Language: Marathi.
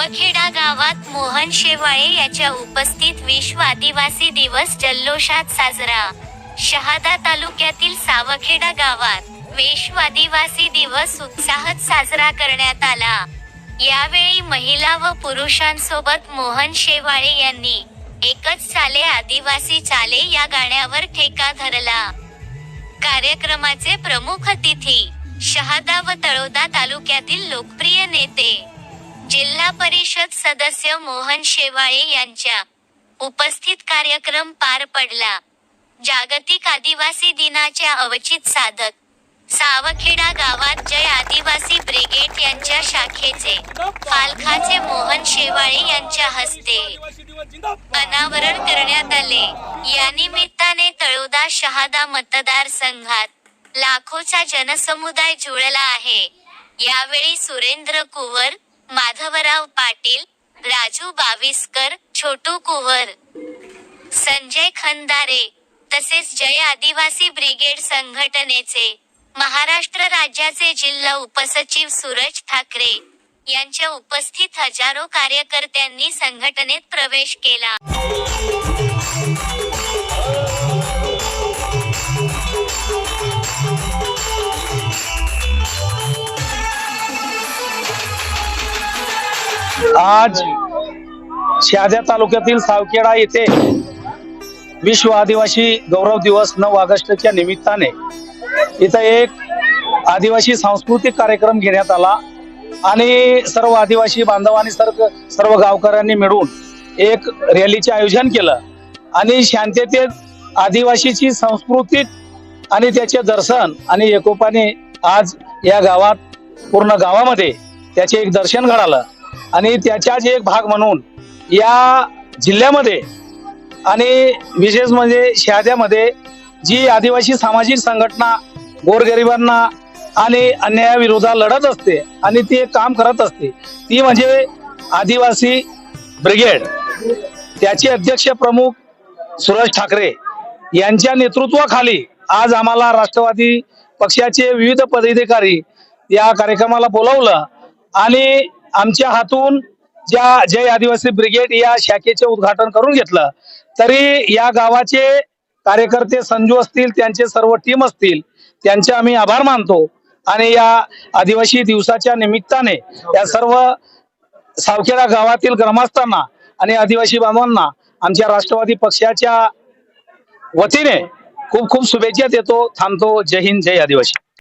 मोहन शेवाळे याच्या उपस्थित विश्व आदिवासी दिवस जल्लोषात साजरा. शहादा तालुक्यातील सावखेडा गावात विश्व आदिवासी दिवस उत्साहात साजरा करण्यात आला. यावेळी महिला व पुरुषांसोबत मोहन शेवाळे यांनी एकच चाले आदिवासी चाले या गाण्यावर ठेका धरला. कार्यक्रमाचे प्रमुख अतिथी शहादा व तळोदा तालुक्यातील लोकप्रिय नेते जिल्हा परिषद सदस्य मोहन शेवाळे यांच्या उपस्थित कार्यक्रम पार पडला. जागतिक आदिवासी दिनाच्या अवचित साधक सावखेडा गावात जय आदिवासी ब्रिगेड यांच्या शाखेचे पालखाचे मोहन शेवाळे यांच्या हस्ते अनावरण करण्यात आले. या निमित्ताने तळोदा शहादा मतदारसंघात लाखोचा जनसमुदाय जुळला आहे. यावेळी सुरेंद्र कुवर माधवराव पाटील राजू बाविस्कर छोटू कुवर संजय खंदारे तसेच जय आदिवासी ब्रिगेड संघटनेचे महाराष्ट्र राज्याचे जिल्हा उपसचिव सूरज ठाकरे यांच्या उपस्थित हजारो कार्यकर्त्यांनी संघटनेत प्रवेश केला. आज शहाद्या तालुक्यातील सावखेडा येथे विश्व आदिवासी गौरव दिवस नऊ ऑगस्टच्या निमित्ताने इथं एक आदिवासी सांस्कृतिक कार्यक्रम घेण्यात आला. आणि सर्व आदिवासी बांधवांनी सर्व सर्व गावकऱ्यांनी मिळून एक रॅलीचे आयोजन केलं. आणि शांततेत आदिवासीची सांस्कृतिक आणि त्याचे दर्शन आणि एकोपाने आज या गावात पूर्ण गावामध्ये त्याचे एक दर्शन घडालं. आणि त्याच्याच एक भाग म्हणून या जिल्ह्यामध्ये आणि विशेष म्हणजे शहाद्यामध्ये जी आदिवासी सामाजिक संघटना गोरगरिबांना आणि अन्यायाविरोधात लढत असते आणि ते काम करत असते ती म्हणजे आदिवासी ब्रिगेड. त्याचे अध्यक्ष प्रमुख सुरज ठाकरे यांच्या नेतृत्वाखाली आज आम्हाला राष्ट्रवादी पक्षाचे विविध पदाधिकारी या कार्यक्रमाला बोलवलं आणि आमच्या हातून ज्या जय आदिवासी ब्रिगेड या शाखेचे उद्घाटन करून घेतलं तरी या गावाचे कार्यकर्ते संजू असतील त्यांचे सर्व टीम असतील त्यांचे आम्ही आभार मानतो. आणि या आदिवासी दिवसाच्या निमित्ताने या सर्व सावखेडा गावातील ग्रामस्थांना आणि आदिवासी बांधवांना आमच्या राष्ट्रवादी पक्षाच्या वतीने खूप खूप शुभेच्छा देतो थांबतो. जय हिंद जय आदिवासी.